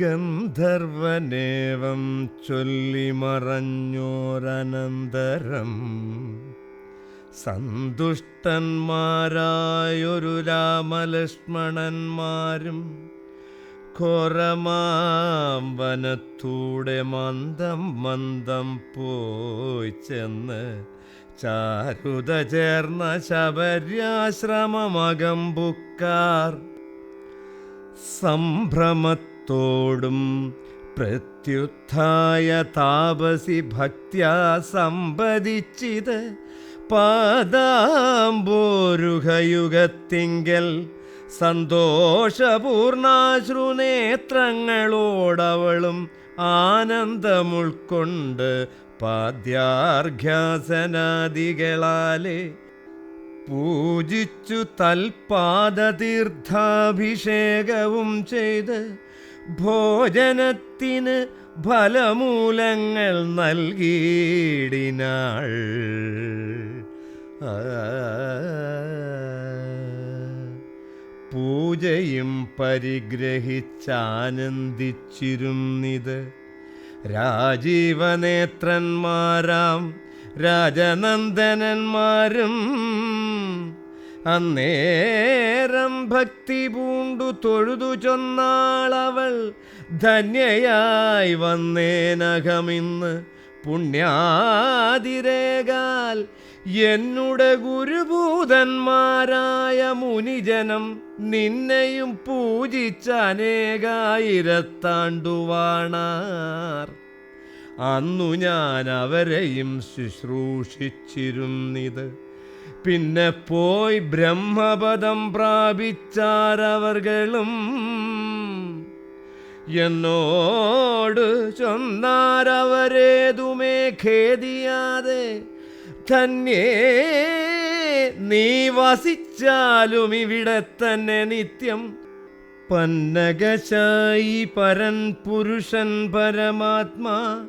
ഗന്ധർവനേവം ചൊല്ലി മറഞ്ഞോരനന്തരം. സന്തുഷ്ടന്മാരായൊരു രാമലക്ഷ്മണന്മാരും ഘോരമാം വനത്തൂടെ മന്ദം മന്ദം പോയി ചെന്ന് ചാരുത ചേർന്ന ശബര്യാശ്രമമകമ്പുക്കാർ സംഭ്രമത്തോടും പ്രത്യുത്ഥായ താപസി ഭക്യാ സമ്പദിച്ചിത് പാദാംബോരുഹയുഗത്തിങ്കൽ സന്തോഷപൂർണാശ്രുനേത്രങ്ങളോടവളും ആനന്ദമുൾക്കൊണ്ട് പാദ്യാർഘ്യാസനാദികളാലെ പൂജിച്ചു തൽപാദതീർത്ഥാഭിഷേകവും ചെയ്ത് ഭോജനത്തിന് ഫലമൂലങ്ങൾ നൽകിയിടിനാൾ. പൂജയും പരിഗ്രഹിച്ചാനന്ദിച്ചിരുന്നിത് രാജീവനേത്രന്മാരാം രാജനന്ദനന്മാരും അന്നേരം ഭക്തി പൂണ്ടു തൊഴുതു ചൊന്നാളവൾ ധന്യയായി വന്നേനകമിന്ന് പുണ്യാതിരേകാൽ എന്നുടെ ഗുരുഭൂതന്മാരായ മുനിജനം നിന്നെയും പൂജിച്ച അനേകായിരത്താണ്ടുവാണാർ അന്നു ഞാൻ അവരെയും ശുശ്രൂഷിച്ചിരുന്നിത്. പിന്നെ പോയി ബ്രഹ്മപദം പ്രാപിച്ചാരവർകളും എന്നോട് ചൊന്നാരവരേതുമേ ഖേദിയാതെ ധന്യേ നീ വസിച്ചാലും ഇവിടെ തന്നെ നിത്യം. പന്നകശായി പരൻ പുരുഷൻ പരമാത്മാ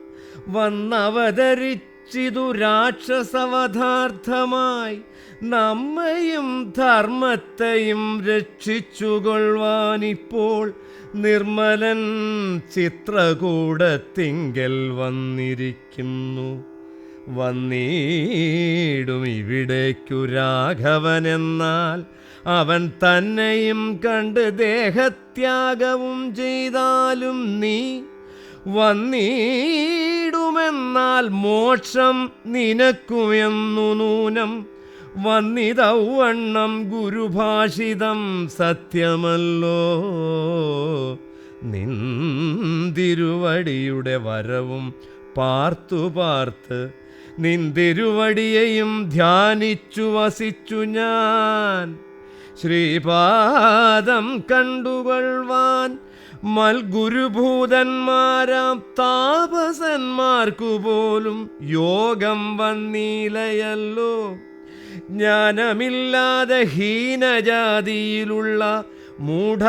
വന്നവതരിച്ചിതു രാക്ഷസവധാർത്ഥമായി നമ്മയും ധർമ്മത്തെയും രക്ഷിച്ചുകൊള്ളുവാനിപ്പോൾ നിർമ്മലൻ ചിത്രകൂടത്തിങ്കൽ വന്നിരിക്കുന്നു. വന്നീടും ഇവിടേക്കു രാഘവനെന്നാൽ അവൻ തന്നെയും കണ്ട് ദേഹത്യാഗവും ചെയ്താലും നീ വന്നീടുമെന്നാൽ മോക്ഷം നിനക്കുമെന്നു നൂനം. വന്നിതൗവണ്ണം ഗുരുഭാഷിതം സത്യമല്ലോ. നിന്തിരുവടിയുടെ വരവും പാർത്തു പാർത്ത് നിന്തിരുവടിയെയും ധ്യാനിച്ചു വസിച്ചു ഞാൻ. ശ്രീപാദം കണ്ടുകൊള്ളുവാൻ മൽഗുരുഭൂതന്മാരാം താപസന്മാർക്കു പോലും യോഗം വന്നീലയല്ലോ. ജ്ഞാനമില്ലാതെ ഹീനജാതിയിലുള്ള മൂഢ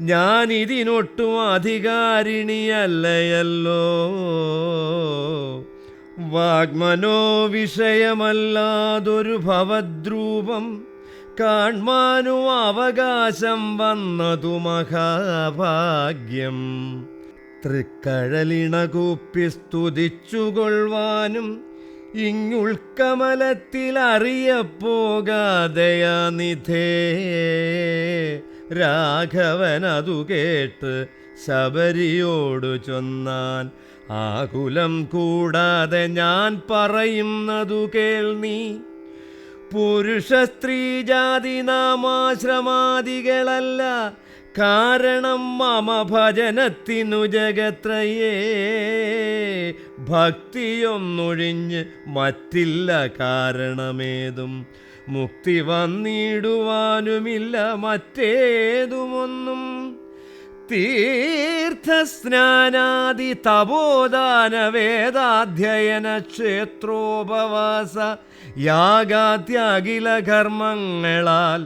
ഞാനിതിനൊട്ടും അധികാരിണിയല്ലയല്ലോ. വാഗ്മനോ വിഷയമല്ലാതൊരു ഭവദ്രൂപം കാൺമാനും അവകാശം വന്നതു മഹാഭാഗ്യം. തൃക്കഴലിണകൂപ്പി സ്തുതിച്ചുകൊള്ളുവാനും ഇങ്ങുൾക്കമലത്തിൽ അറിയപ്പോകാതയാനിധേ രാഘവനതു കേട്ട് ശബരിയോടു ചൊന്നാൻ ആകുലം കൂടാതെ ഞാൻ പറയുന്നതു കേൾ നീ. പുരുഷ സ്ത്രീ ജാതി നാമാശ്രമാദികളല്ല. കാരണം മമ ഭജനത്തിനു ജഗത്രയേ. ഭക്തിയൊന്നൊഴിഞ്ഞ് മറ്റില്ല കാരണമേതും. മുക്തി വന്നിടുവാനുമില്ല മറ്റേതുമൊന്നും. തീർത്ഥസ്നാനാദി തപോദാന വേദാധ്യയന ക്ഷേത്രോപവാസ യാഗാത്യാകില കർമ്മങ്ങളാൽ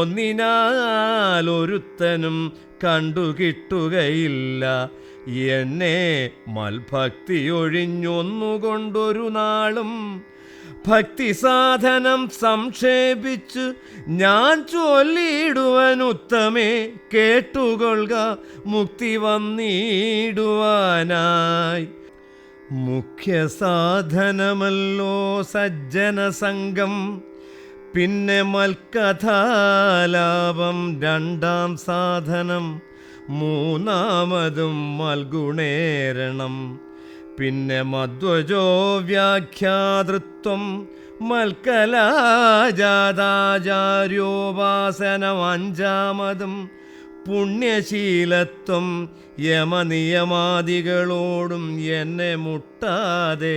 ഒന്നിനാൽ ഒരുത്തനും കണ്ടുകിട്ടുകയില്ല. എന്നെ മൽഭക്തി ഒഴിഞ്ഞൊന്നുകൊണ്ടൊരു നാളും ഭക്തി സാധനം സംക്ഷേപിച്ചു ഞാൻ ചൊല്ലിയിടുവൻ ഉത്തമേ കേട്ടുകൊള്ളുക മുക്തി വന്നിടുവാനായി. മുഖ്യ സാധനമല്ലോ സജ്ജന സംഘം പിന്നെ മൽക്കഥാലാപം രണ്ടാം സാധനം മൂന്നാമതും മൽഗുണേരണം. പിന്നെ മധ്വജോ വ്യാഖ്യാതൃത്വം മൽക്കലാജാതാചാര്യോപാസനമഞ്ചാമതും പുണ്യശീലത്വം യമനിയമാദികളോടും എന്നെ മുട്ടാതെ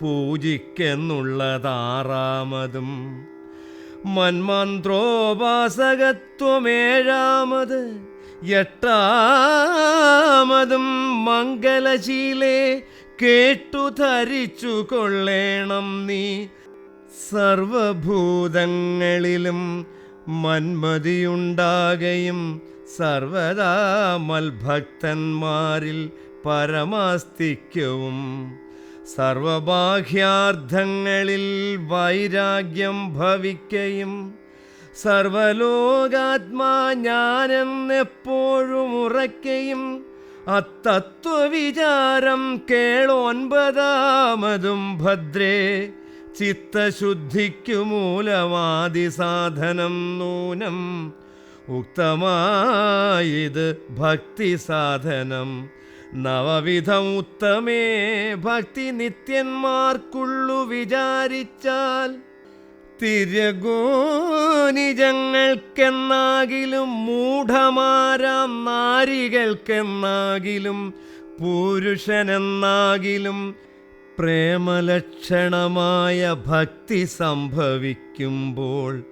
പൂജിക്കെന്നുള്ളതാറാമതും മന്മന്ത്രോപാസകത്വമേഴാമത് എട്ടാമതും മംഗലശീലേ കേട്ടു ധരിച്ചു കൊള്ളേണം നീ. സർവഭൂതങ്ങളിലും മന്മതിയുണ്ടാകയും സർവദാ മൽഭക്തന്മാരിൽ പരമാസ്തിക്യവും. സർവബാഹ്യാർത്ഥങ്ങളിൽ വൈരാഗ്യം ഭവിക്കയും സർവലോകാത്മാ ഞാനെന്നെപ്പോഴും ഉറയ്ക്കയും അത്തത്വവിചാരം കേളൊൻപതാമതും ഭദ്രേ. ചിത്തശുദ്ധിക്കു മൂലമാതി സാധനം നൂനം. ഉക്തമായത് ഭക്തി സാധനം. നവവിധം ഉത്തമേ ഭക്തി നിത്യന്മാർക്കുള്ളു വിചാരിച്ചാൽ തിരഗോനിജങ്ങൾക്കെന്നാകിലും മൂഢമാരാം നാരികൾക്കെന്നാകിലും പുരുഷനെന്നാകിലും പ്രേമലക്ഷണമായ ഭക്തി സംഭവിക്കുമ്പോൾ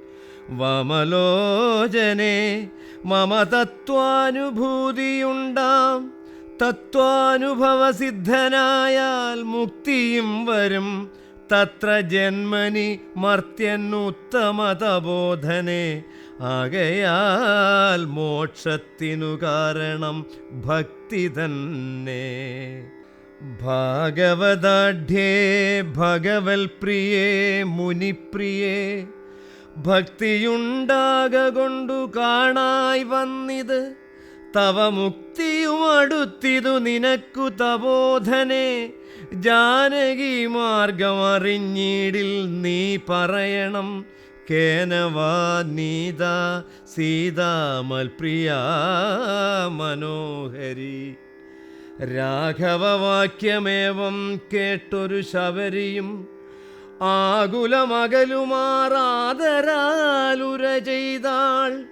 വമലോചനെ മമതത്വാനുഭൂതിയുണ്ടാം. തത്വാനുഭവസിദ്ധനായാൽ മുക്തിയും വരും. തത്ര ജന്മനി മർത്യനുത്തമതബോധനെ ആകയാൽ മോക്ഷത്തിനു കാരണം ഭക്തി തന്നെ. ഭാഗവതാഢ്യേ ഭഗവൽ പ്രിയേ മുനിപ്രിയേ ഭക്തിയുണ്ടാക കൊണ്ടു കാണായി വന്നിത്. തവ മുക്തിയും അടുത്തിതു നിനക്കു തബോധനെ. ജാനകി മാർഗമറിഞ്ഞിടിൽ നീ പറയണം. കേനവാ നീത സീതാമൽപ്രിയ മനോഹരി. രാഘവവാക്യമേവം കേട്ടൊരു ശബരിയും ആകുലമകലുമാറാതരാലുര ചെയ്താൾ.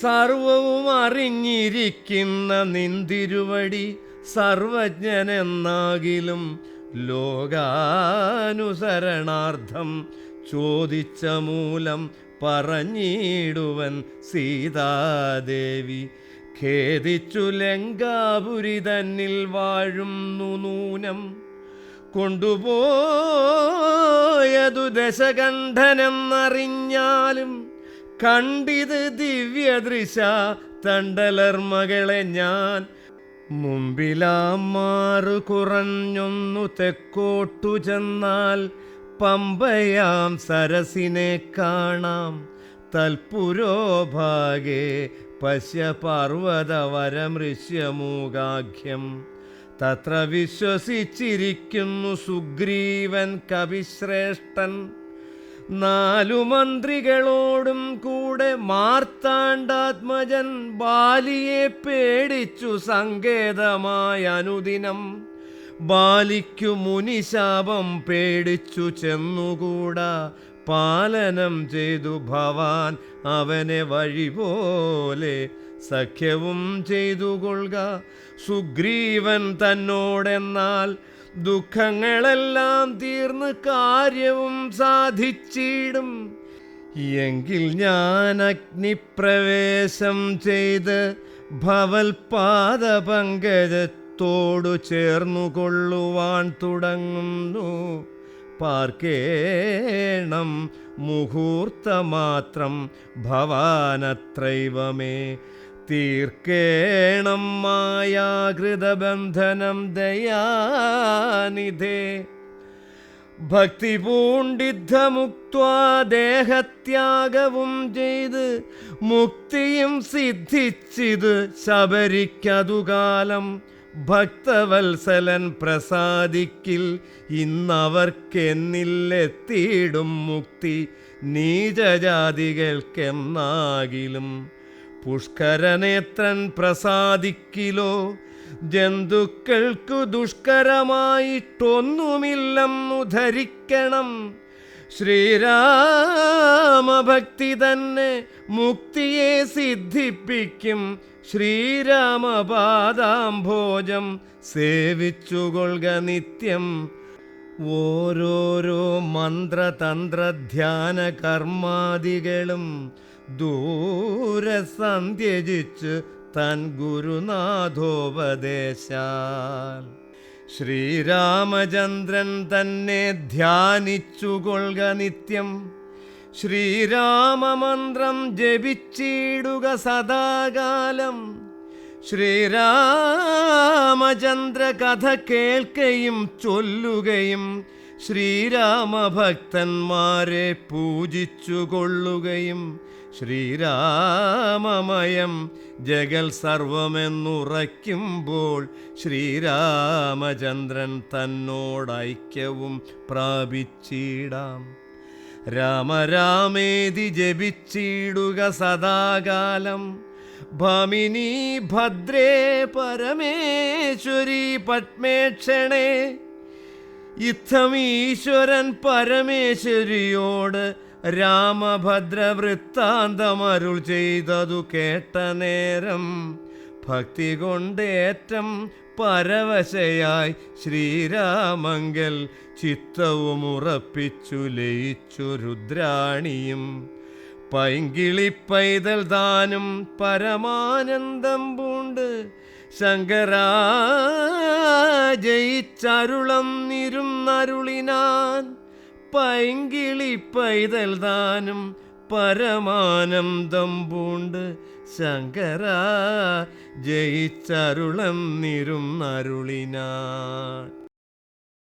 സർവവും അറിഞ്ഞിരിക്കുന്ന നിന്തിരുവടി സർവജ്ഞനെന്നാകിലും ലോകാനുസരണാർത്ഥം ചോദിച്ച മൂലം പറഞ്ഞിടുവൻ സീതാദേവി. ഖേദിച്ചു ലങ്കാപുരി തന്നിൽ വാഴുന്നു നൂനം. കൊണ്ടുപോയതു ദശകണ്ഠനെന്നറിഞ്ഞാലും കണ്ടിത് ദിവ്യദൃശ തണ്ടലർ മകളെ ഞാൻ മുമ്പിലാമാറു കുറഞ്ഞൊന്നു തെക്കോട്ടു ചെന്നാൽ പമ്പയാം സരസിനെ കാണാം. തൽപുരോഭാഗേ പശ്യ പർവതവരമൃശ്യമൂകാഖ്യം തത്ര വിശ്വസിച്ചിരിക്കുന്നു സുഗ്രീവൻ കവിശ്രേഷ്ഠൻ. നാലു മന്ത്രികളോടും കൂടെ മാർത്താണ്ഡാത്മജൻ ബാലിയെ പേടിച്ചു സങ്കേതമായ അനുദിനം. ബാലിക്കു മുനിശാപം പേടിച്ചു ചെന്നുകൂടാ. പാലനം ചെയ്തു ഭവാൻ അവനെ വഴി പോലെ സഖ്യവും ചെയ്തു കൊള്ളുക. സുഗ്രീവൻ തന്നോടെന്നാൽ ദുഃഖങ്ങളെല്ലാം തീർന്ന് കാര്യവും സാധിച്ചിടും. എങ്കിൽ ഞാൻ അഗ്നിപ്രവേശം ചെയ്ത് ഭവൽപാദ പങ്കജത്തോടു ചേർന്നുകൊള്ളുവാൻ തുടങ്ങുന്നു. പാർക്കേണം മുഹൂർത്തമാത്രം ഭവാനത്രൈവമേ. തീർക്കേണം മായാകൃതബന്ധനം ദയാനിധേ. ഭക്തി പൂണ്ടിദ്ധമുക്വാ ദേഹത്യാഗവും ചെയ്ത് മുക്തിയും സിദ്ധിച്ചിത് ശബരിക്കതുകാലം ഭക്തവത്സലൻ പ്രസാദിക്കിൽ ഇന്നവർക്കെന്നില്ലെത്തിയിടും മുക്തി നീചജാതികൾക്കെന്നാകിലും. പുഷ്കരനേത്രൻ പ്രസാദിക്കിലോ. ജന്തുക്കൾക്കു ദുഷ്കരമായിട്ടൊന്നുമില്ലെന്നു ധരിക്കണം. ശ്രീരാമഭക്തി തന്നെ മുക്തിയെ സിദ്ധിപ്പിക്കും. ശ്രീരാമപാദാംഭോജം സേവിച്ചുകൊള്ളുക നിത്യം. ഓരോരോ മന്ത്രതന്ത്രധ്യാന കർമാദികളും ദൂരെ സന്ധ്യജിച്ച് തൻ ഗുരുനാഥോപദേശാൽ. ശ്രീരാമചന്ദ്രൻ തന്നെ ധ്യാനിച്ചുകൊള്ളുക നിത്യം. ശ്രീരാമമന്ത്രം ജപിച്ചിടുക സദാകാലം. ശ്രീരാമചന്ദ്ര കഥ കേൾക്കുകയും ചൊല്ലുകയും ശ്രീരാമഭക്തന്മാരെ പൂജിച്ചുകൊള്ളുകയും ശ്രീരാമമയം ജഗൽ സർവമെന്നുറയ്ക്കുമ്പോൾ ശ്രീരാമചന്ദ്രൻ തന്നോടൈക്യവും പ്രാപിച്ചിടാം. രാമരാമേതി ജപിച്ചിടുക സദാകാലം. ഭമിനീ ഭദ്രേ പരമേശ്വരി പത്മേക്ഷണേ ഇത്തമീശ്വരൻ പരമേശ്വരിയോട് രാമഭദ്ര വൃത്താന്തമരുൾ ചെയ്തതു കേട്ട നേരം ഭക്തി കൊണ്ടേറ്റം പരവശയായി ശ്രീരാമങ്കൽ ചിത്തവും ഉറപ്പിച്ചു ലയിച്ചു രുദ്രാണിയും. പൈങ്കിളി പൈതൽ താനും പരമാനന്ദം പൂണ്ട് ശങ്കരാ ജയിച്ചരുളം പൈങ്കിളി പൈതൽ താനും പരമാനന്ദം പൂണ്ട് ശങ്കരാ ജയിച്ചരുളം നിരുന്നരുളിനാൻ.